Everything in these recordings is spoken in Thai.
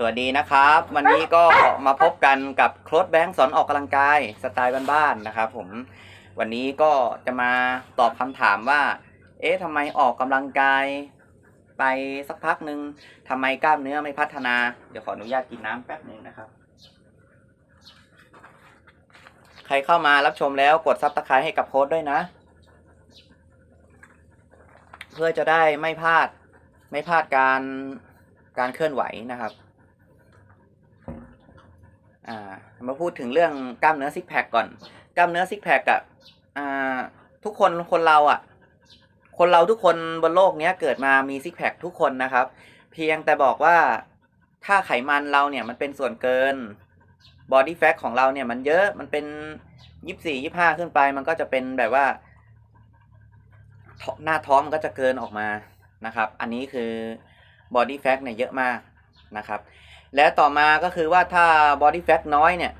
สวัสดีนะครับ วันนี้ก็มาพบกันกับโค้ดแบงค์สอนออกกำลังกายสไตล์บ้านๆนะครับผมวันนี้ก็จะมาตอบคำถามว่า เอ๊ะทำไมออกกำลังกาย ไปสักพักหนึ่งทำไมกล้ามเนื้อไม่พัฒนา เดี๋ยวขออนุญาตกินน้ำแป๊บหนึ่งนะครับ ใครเข้ามารับชมแล้วกดซับสไครต์ให้กับโค้ดด้วยนะ เพื่อจะได้ไม่พลาดไม่พลาดการการเคลื่อนไหวนะครับ อ่ามาพูดถึงเรื่องกล้ามเนื้อซิกแพคก่อน กล้ามเนื้อซิกแพคอะอ่าทุกคนคนเราอะคนเราทุกคนบนโลกเนี้ยเกิดมามีซิกแพคทุกคนนะครับ เพียงแต่บอกว่าถ้าไขมันเราเนี่ยมันเป็นส่วนเกินบอดี้แฟ t ของเราเนี่ยมันเยอะมันเป็นยี่สิบสี่ยี่ห้าขึ้นไป มันก็จะเป็นแบบว่า หน้าท้องมันก็จะเกินออกมานะครับ อันนี้คือบอดี้แฟ t เนี่ยเยอะมากนะครับ และต่อมาก็คือว่าถ้า body fat น้อยเนี่ย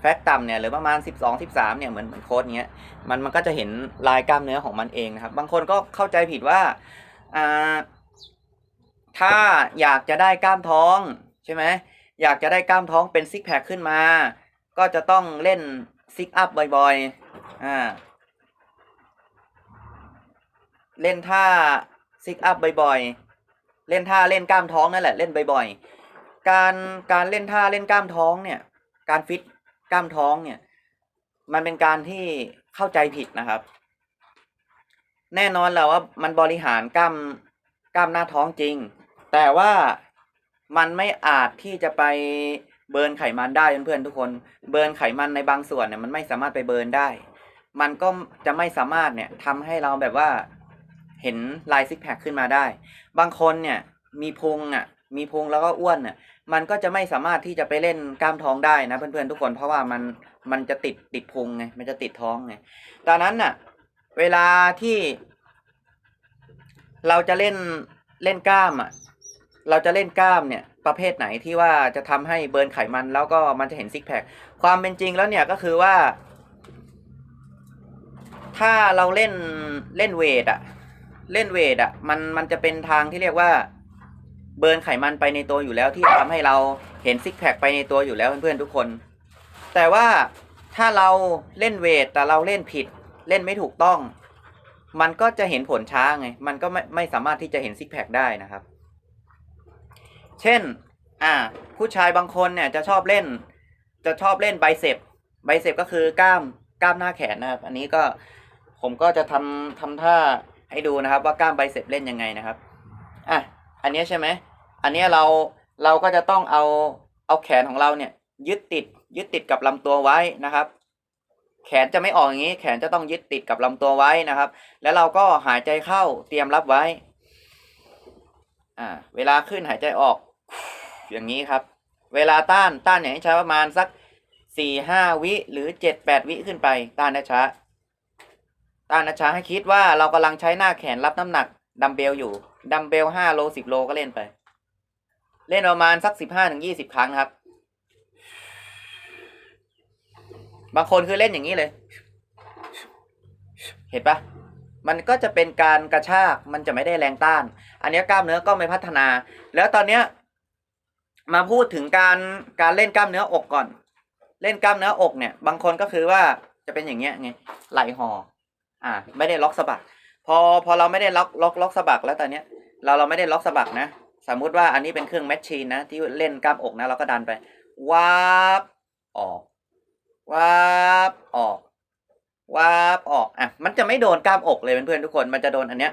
แฟตต่ำเนี่ยหรือประมาณ 12 13เนี่ยเหมือนเหมือนโค้ดเนี้ยมันมันก็จะเห็นลายกล้ามเนื้อของมันเองนะครับ บางคนก็เข้าใจผิดว่าอ่าถ้าอยากจะได้กล้ามท้องใช่ไหมอยากจะได้กล้ามท้องเป็นซิกแพคขึ้นมา ก็จะต้องเล่นซิกอัพบ่อยๆอ่าเล่นท่าซิกอัพบ่อยๆ เล่นท่าเล่นกล้ามท้องนั่นแหละเล่นบ่อยๆ การการเล่นท่าเล่นกล้ามท้องเนี่ย การฟิตกล้ามท้องเนี่ย มันเป็นการที่เข้าใจผิดนะครับ แน่นอนและว่ามันบริหารกล้ามกล้ามหน้าท้องจริง แต่ว่ามันไม่อาจที่จะไปเบิร์นไขมันได้เพื่อนๆทุกคน เบิร์นไขมันในบางส่วนเนี่ยมันไม่สามารถไปเบิร์นได้ มันก็จะไม่สามารถเนี่ยทำให้เราแบบว่าเห็นลายซิกแพคขึ้นมาได้ บางคนเนี่ยมีพุงอะ มีพุงแล้วก็อ้วนอะมันก็จะไม่สามารถที่จะไปเล่นกล้ามท้องได้นะเพื่อนๆทุกคนเพราะว่ามันมันจะติดติดพุงไงมันจะติดท้องไงตอนนั้นน่ะ เวลาที่ เราจะเล่นเล่นกล้ามอะ เราจะเล่นกล้ามเนี่ย ประเภทไหนที่ว่าจะทำให้เบิร์นไขมัน แล้วก็มันจะเห็นซิกแพคความเป็นจริงแล้วเนี่ยก็คือว่า ถ้าเราเล่นเล่นเวทอะ เล่นเวทอะ มันมันจะเป็นทางที่เรียกว่า เบิร์นไขมันไปในตัวอยู่แล้วที่ทำให้เราเห็นซิกแพคไปในตัวอยู่แล้วเพื่อนๆทุกคน แต่ว่าถ้าเราเล่นเวทแต่เราเล่นผิดเล่นไม่ถูกต้อง มันก็จะเห็นผลช้าไง มันก็ไม่ไม่สามารถที่จะเห็นซิกแพคได้นะครับ เช่น อ่า ผู้ชายบางคนเนี่ยจะชอบเล่น จะชอบเล่นไบเซปไบเซปก็คือกล้ามกล้ามหน้าแขนนะครับ อันนี้ก็ผมก็จะทำทำท่าให้ดูนะครับ ว่ากล้ามไบเซปเล่นยังไงนะครับ อะ อันนี้ใช่ไหม อันนี้เราเราก็จะต้องเอาเอาแขนของเราเนี่ย ยึดติดยึดติดกับลำตัวไว้นะครับ แขนจะไม่ออกอย่างนี้ แขนจะต้องยึดติดกับลำตัวไว้นะครับ แล้วเราก็หายใจเข้าเตรียมรับไว้อ่าเวลาขึ้นหายใจออก อย่างนี้ครับ เวลาต้านต้านอย่างนี้ใช้ประมาณสักสี่ห้าวิหรือเจ็ดแปดวิขึ้นไป ต้านช้าต้านช้าให้คิดว่าเรากำลังใช้หน้าแขนรับน้ำหนักดัมเบลอยู่ดัมเบลห้าโลสิบโลก็เล่นไป เล่นประมาณสักสิบห้าถึงยี่สิบครั้งครับ บางคนคือเล่นอย่างนี้เลย เห็นปะมันก็จะเป็นการกระชาก มันจะไม่ได้แรงต้าน อันนี้กล้ามเนื้อก็ไม่พัฒนา แล้วตอนเนี้ยมาพูดถึงการการเล่นกล้ามเนื้ออกก่อน เล่นกล้ามเนื้ออกเนี่ย บางคนก็คือว่าจะเป็นอย่างเงี้ยไงไหลหออ่า ไม่ได้ล็อกสะบัก พอพอเราไม่ได้ล็อกล็อกล็อกสะบักแล้วตอนเนี้ย เราเราไม่ได้ล็อกสะบักนะ สมมุติว่าอันนี้เป็นเครื่องแมชชีนนะที่เล่นกล้ามอกนะเราก็ดันไปวาบออกวาบออกวาบออกอะมันจะไม่โดนกล้ามอกเลยเพื่อนๆทุกคน มันจะโดนอันเนี้ย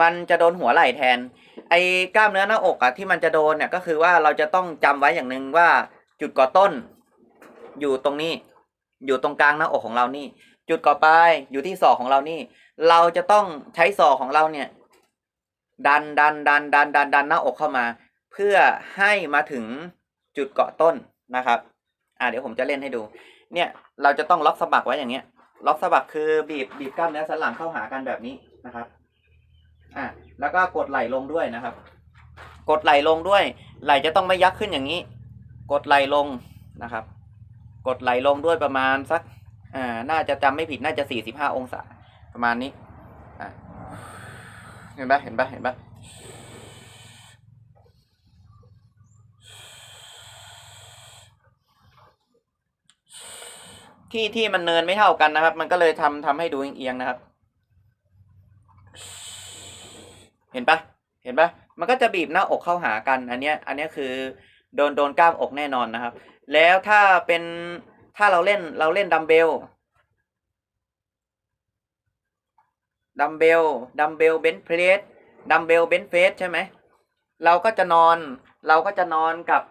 มันจะโดนหัวไหล่แทน ไอ้กล้ามเนื้อหน้าอกอะที่มันจะโดนเนี่ยก็คือว่าเราจะต้องจำไว้อย่างหนึ่งว่าจุดก่อต้น อยู่ตรงนี้ อยู่ตรงกลางหน้าอกของเรานี่ จุดก่อปลายอยู่ที่ศอกของเรานี่ เราจะต้องใช้ศอกของเราเนี่ย ดันดันดันดันดันดันหน้าอกเข้ามา เพื่อให้มาถึงจุดเกาะต้นนะครับ อ่าเดี๋ยวผมจะเล่นให้ดู เนี่ยเราจะต้องล็อกสะบักไว้อย่างเงี้ย ล็อกสะบักคือบีบบีบกล้ามเนื้อสันหลังเข้าหากันแบบนี้นะครับ อ่าแล้วก็กดไหล่ลงด้วยนะครับ กดไหล่ลงด้วย ไหล่จะต้องไม่ยักขึ้นอย่างนี้ กดไหล่ลงนะครับ กดไหล่ลงด้วยประมาณสัก อ่า น่าจะจำไม่ผิดน่าจะสี่สิบห้าองศา ประมาณนี้ ห็นปะเห็นปะเห็นปะที่ที่มันเนินไม่เท่ากันนะครับ มันก็เลยทำทำให้ดูเอียงๆนะครับ เห็นปะเห็นปะมันก็จะบีบหน้าอกเข้าหากัน อันเนี้ย อันเนี้ยคือโดนโดนกล้ามอกแน่นอนนะครับ แล้วถ้าเป็นถ้าเราเล่นเราเล่นดัมเบล ดัมเบลดัมเบลเบนเพรสดัมเบลเบนเฟสใช่ไหมเราก็จะนอน เราก็จะนอนกับ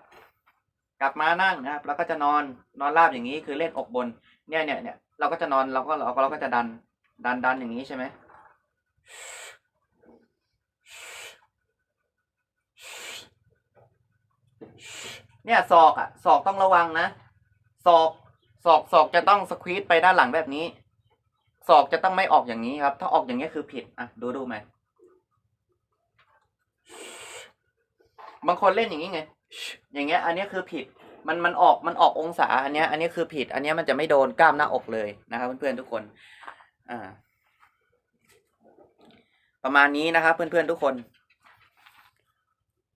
กับมานั่งนะครับเราก็จะนอนนอนราบอย่างนี้คือเล่นอกบน เนี่ยเนี่ยเนี่ยเราก็จะนอนเราก็เราก็เราก็จะดันดันดันอย่างนี้ใช่ไหมเนี่ยศอกอะศอกต้องระวังนะศอกศอกศอกจะต้องสควีตไปด้านหลังแบบนี้ ศอกจะต้องไม่ออกอย่างนี้ครับ ถ้าออกอย่างนี้คือผิด อะ ดูดูไหมบางคนเล่นอย่างนี้ไง อย่างเงี้ย อันนี้คือผิด มันมันออกมันออกองศา อันเนี้ย อันเนี้ยคือผิด อันเนี้ยมันจะไม่โดนกล้ามหน้าอกเลยนะครับเพื่อนๆทุกคน อ่า ประมาณนี้นะครับเพื่อนๆทุกคน